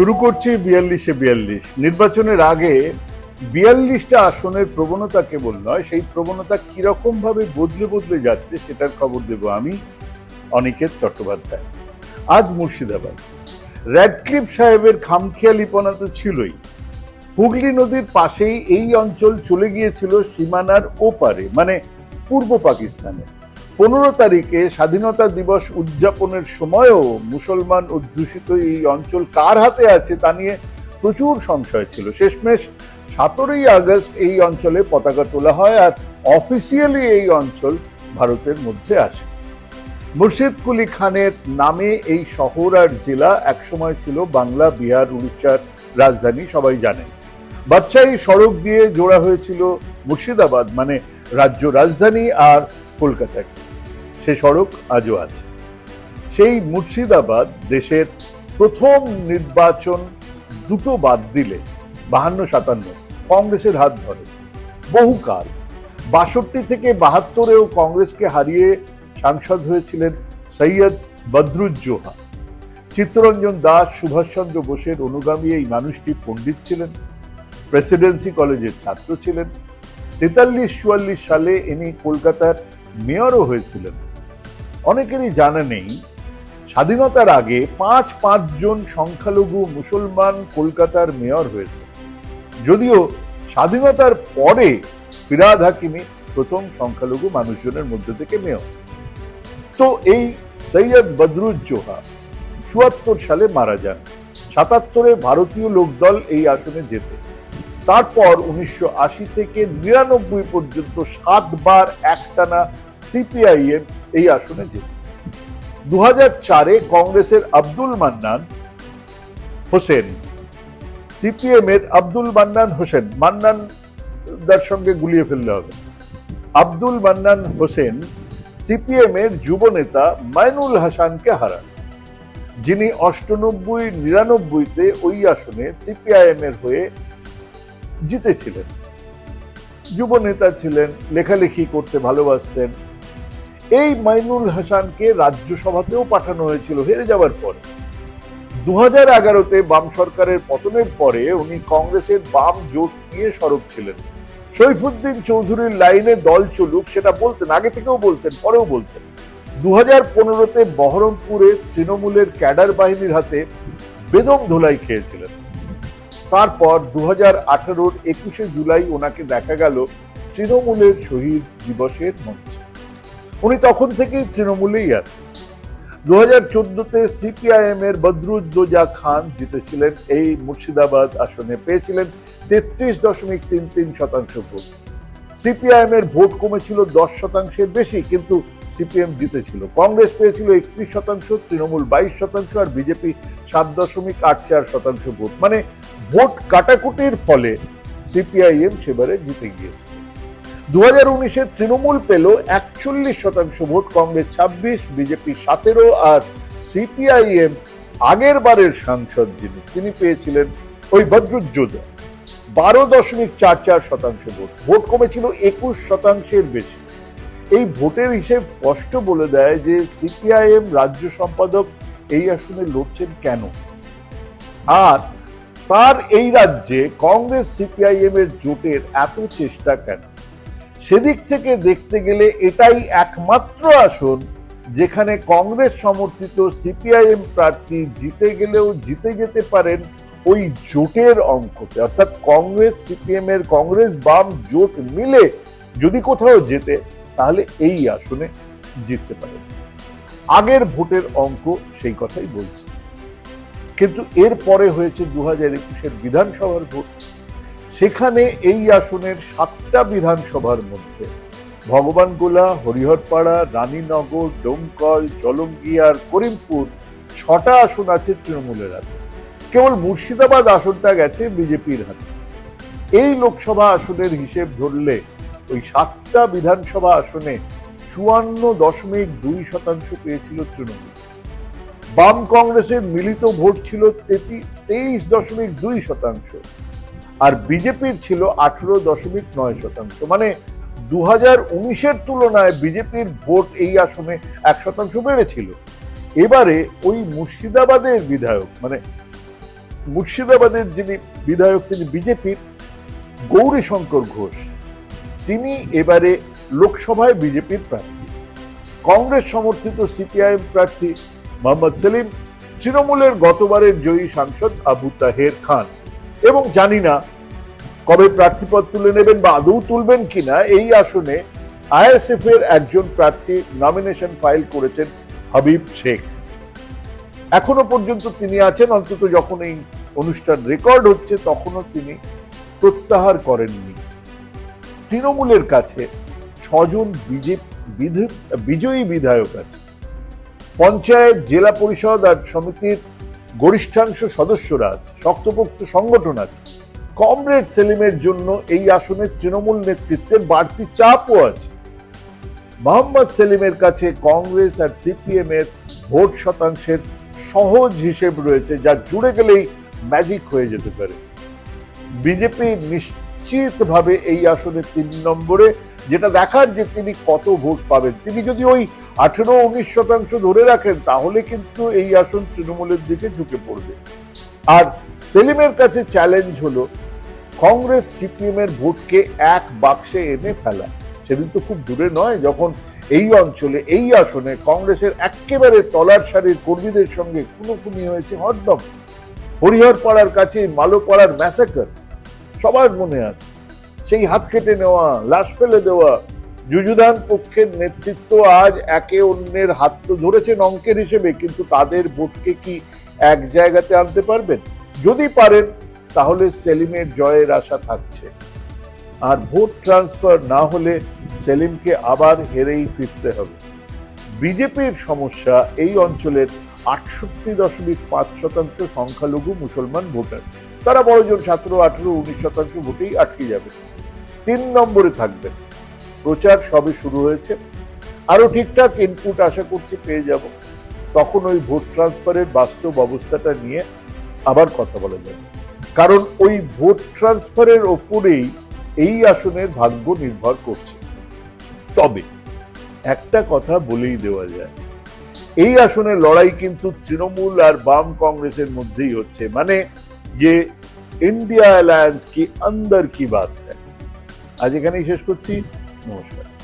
শুরু করছি বিয়াল্লিশে বিয়াল্লিশ। নির্বাচনের আগে বিয়াল্লিশটা আসনের প্রবণতা কেবল নয়, সেই প্রবণতা কীরকম ভাবে বদলে বদলে যাচ্ছে সেটার খবর দেব আমি অনিকেত চট্টোপাধ্যায়। আজ মুর্শিদাবাদ। র্যাডক্লিফ সাহেবের খামখেয়ালিপনা তো ছিলই। হুগলি নদীর পাশেই এই অঞ্চল চলে গিয়েছিল সীমানার ওপারে মানে পূর্ব পাকিস্তানে পনেরো তারিখে স্বাধীনতা দিবস উদযাপনের সময়ও মুসলমান অধ্যুষিত এই অঞ্চল কার হাতে আছে তা নিয়ে প্রচুর সংশয় ছিল। শেষমেশ সতেরোই আগস্ট এই অঞ্চলে পতাকা তোলা হয় আর অফিসিয়ালি এই অঞ্চল ভারতের মধ্যে আসে মুর্শিদ কুলি খানের নামে এই শহর আর জেলা একসময় ছিল বাংলা, বিহার, উড়িষ্যার রাজধানী, সবাই জানে। বাদশাহী সড়ক দিয়ে জোড়া হয়েছিল মুর্শিদাবাদ মানে রাজ্য রাজধানী আর কলকাতাকে। সে সড়ক আজও আছে। সেই মুর্শিদাবাদ দেশের প্রথম নির্বাচন দুটো বাদ দিলে বাহান্ন, সাতান্ন, কংগ্রেসের হাত ধরে। বহুকাল বাষট্টি থেকে বাহাত্তরেও কংগ্রেসকে হারিয়ে সাংসদ হয়েছিলেন সৈয়দ বদরুজ্জোহা চিত্তরঞ্জন দাস, সুভাষচন্দ্র বোসের অনুগামী এই মানুষটি পণ্ডিত ছিলেন, প্রেসিডেন্সি কলেজের ছাত্র ছিলেন। তেতাল্লিশ, চুয়াল্লিশ সালে ইনি কলকাতার মেয়রও হয়েছিলেন। অনেকেরই জানা নেই, স্বাধীনতার আগে পাঁচ পাঁচজন সংখ্যালঘু মুসলমান কলকাতার মেয়র হয়েছে। যদিও স্বাধীনতার পরে ফিরাদ হাকিমি প্রথম সংখ্যালঘু মানুষজনের মধ্যে থেকে মেয়র। তো এই সৈয়দ বদরুজ্জোহা চুয়াত্তর সালে মারা যান। সাতাত্তরে ভারতীয় লোকদল এই আসনে যেতে তারপর উনিশশো আশি থেকে নিরানব্বই পর্যন্ত সাতবার একটানা সিপিআইএম এই আসনে যেত দু চারে কংগ্রেসের আব্দুল মান্নান হোসেন সিপিএম এর আব্দুল মান্নান হোসেন মান্নান দার সঙ্গে গুলিয়ে ফেললে হবে। আব্দুল মান্নান হোসেন সিপিএম এর যুব নেতা মাইনুল হাসানকে হারান। যিনি অষ্টানব্বই নিরানব্বইতে ওই আসনে সিপিআইএম এর হয়ে জিতেছিলেন। যুব নেতা ছিলেন লেখালেখি করতে ভালোবাসতেন এই মাইনুল হাসানকে রাজ্যসভাতেও পাঠানো হয়েছিল, হেরে যাওয়ার পরে। দু হাজার এগারোতে বাম সরকারের পতনের পরে উনি কংগ্রেসের বাম জোট নিয়ে সরব ছিলেন। সৈফুদ্দিন চৌধুরীর লাইনে দল চলুক, সেটা বলতেন, আগে থেকেও বলতেন, পরেও বলতেন। দু হাজার পনেরোতে বহরমপুরে তৃণমূলের ক্যাডার বাহিনীর হাতে বেদম ধোলাই খেয়েছিলেন। তারপর দু হাজার আঠারোর একুশে জুলাই ওনাকে দেখা গেল তৃণমূলের শহীদ দিবসের মঞ্চে। উনি তখন থেকেই তৃণমূলেই আছেন। দু হাজার চোদ্দতে সিপিআইএম এর বদরুদ্দোজা খান জিতেছিলেন, এই মুর্শিদাবাদ আসনে পেয়েছিলেন তেত্রিশ দশমিক তিন তিন শতাংশ ভোট। সিপিআইএম এর ভোট কমেছিল দশ শতাংশের বেশি, কিন্তু সিপিএম জিতেছিল। কংগ্রেস পেয়েছিল একত্রিশ শতাংশ, তৃণমূল বাইশ শতাংশ, আর বিজেপি সাত দশমিক আট চার শতাংশ ভোট। মানে ভোট কাটাকুটির ফলে সিপিআইএম সেবারে জিতে গিয়েছে। দু হাজার উনিশে তৃণমূল পেল একচল্লিশ শতাংশ ভোট, কংগ্রেস ছাব্বিশ, বিজেপি সতেরো আর সিপিআইএম আগের বারের সাংসদ যিনি, তিনি পেয়েছিলেন ওই বদরুজ্জোদা বারো দশমিক চার চার শতাংশ ভোট ভোট কমেছিল একুশ শতাংশের বেশি। এই ভোটের হিসেব স্পষ্ট বলে দেয় যে সিপিআইএম রাজ্য সম্পাদক এই আসনে লড়ছেন কেন? আর তার এই রাজ্যে কংগ্রেস সিপিআইএম এর জোটের এত চেষ্টা কেন? সেদিক থেকে দেখতে গেলে এটাই একমাত্র আসন যেখানে কংগ্রেস সমর্থিত সিপিআইএম প্রার্থী জিতে গেলেও জিতে যেতে পারেন ওই জোটের অঙ্কতে। অর্থাৎ কংগ্রেস সিপিএম এর কংগ্রেস বাম জোট মিলে যদি কোথাও যেতে তাহলে এই আসনে জিততে পারেন। আগের ভোটের অঙ্ক সেই কথাই বলছে। কিন্তু এর পরে হয়েছে দু হাজার একুশের বিধানসভার ভোট। সেখানে এই আসনের সাতটা বিধানসভার মধ্যে ভগবানগোলা হরিহরপাড়া, রানীনগর, ডোমকল জলঙ্গিয়ার করিমপুর ছটা আসন আছে তৃণমূলের হাতে। কেবল মুর্শিদাবাদ আসনটা গেছে বিজেপির হাতে। এই লোকসভা আসনের হিসেব ধরলে ওই সাতটা বিধানসভা আসনে চুয়ান্ন দশমিক দুই শতাংশ পেয়েছিল তৃণমূল। বাম কংগ্রেসের মিলিত ভোট ছিল তেইশ দশমিক দুই শতাংশ। আর বিজেপির ছিল আঠেরো দশমিক নয় শতাংশ। মানে দু হাজার উনিশের তুলনায় বিজেপির ভোট এই আসনে এক শতাংশ বেড়েছিল। এবারে ওই মুর্শিদাবাদের বিধায়ক মানে মুর্শিদাবাদের যিনি বিধায়ক তিনি বিজেপির গৌরী শঙ্কর ঘোষ, তিনি এবারে লোকসভায় বিজেপির প্রার্থী। কংগ্রেস সমর্থিত সিপিআইএম প্রার্থী মোহাম্মদ সেলিম তৃণমূলের গতবারের জয়ী সাংসদ আবু তাহের খান। এবং জানি না কবে প্রার্থীপদ তুলে নেবেন বা আদৌ তুলবেন কিনা, এই আসনে আইএসএফ এর একজন প্রার্থী নমিনেশন ফাইল করেছেন হাবিব শেখ। এখনও পর্যন্ত তিনি আছেন, অন্তত যখন এই অনুষ্ঠান রেকর্ড হচ্ছে তখনও তিনি প্রত্যাহার করেননি। তৃণমূলের কাছে ছজন বিজেপি বিজয়ী বিধায়ক আছে পঞ্চায়েত, জেলা পরিষদ আর সমিতির গরিষ্ঠাংশ সদস্যরা আছে, শক্তপোক্ত সংগঠন আছে। কমরেড সেলিমের জন্য এই আসনে তৃণমূল নেতৃত্বের বাড়তি চাপও আছে। মোহাম্মদ সেলিমের কাছে কংগ্রেস আর সিপিএম এর ভোট শতাংশের সহজ হিসেব রয়েছে, যা জুড়ে গেলেই ম্যাজিক হয়ে যেতে পারে। বিজেপি নিশ্চিতভাবে এই আসনে তিন নম্বরে, যেটা দেখার যে তিনি কত ভোট পাবেন। তিনি যদি ওই আঠেরো উনিশ শতাংশ ধরে রাখেন, তাহলে কিন্তু এই আসন তৃণমূলের দিকে ঝুঁকে পড়বে। আর সেলিমের কাছে চ্যালেঞ্জ হলো, কংগ্রেস সিপিএম এর ভোটকে এক বাক্সে এনে ফেলা। সেদিন তো খুব দূরে নয়, যখন এই অঞ্চলে, এই আসনে কংগ্রেসের একেবারে তলার সারির কর্মীদের সঙ্গে খুনোখুনি হয়েছে হরদম। হরিহর পাড়ার কাছে, মালোপাড়ার ম্যাসাকার সবার মনে আছে, সেই হাত কেটে নেওয়া, লাশ ফেলে দেওয়া যুযুধান পক্ষের নেতৃত্ব আজ একে অন্যের হাত তো ধরেছেন অঙ্কের হিসেবে, কিন্তু তাদের ভোটকে কি এক জায়গাতে আনতে পারবেন? যদি পারেন, তাহলে সেলিমের জয়ের আশা থাকছে। আর ভোট ট্রান্সফার না হলে সেলিমকে আবার হেরেই ফিরতে হবে। বিজেপির সমস্যা এই অঞ্চলের আটষট্টি দশমিক পাঁচ শতাংশ সংখ্যালঘু মুসলমান ভোটার। তারা বড়জন সতেরো, আঠেরো, উনিশ শতাংশ ভোটেই আটকে যাবে। তিন নম্বরে থাকবেন প্রচার সবে শুরু হয়েছে। আরও ঠিকঠাক ইনপুট আশা করছি পেয়ে যাব। তখন ওই ভোট ট্রান্সফারের বাস্তব অবস্থাটা নিয়ে আবার কথা বলা যাবে। কারণ ওই ভোট ট্রান্সফারের ওপরেই এই আসনের ভাগ্য নির্ভর করছে। তবে একটা কথা বলেই দেওয়া যায়। এই আসনে লড়াই কিন্তু তৃণমূল আর বাম কংগ্রেসের মধ্যেই হচ্ছে। মানে যে ইন্ডিয়া অ্যালায়েন্স কি অন্দর কি বাত আজ এখানেই শেষ করছি। 我去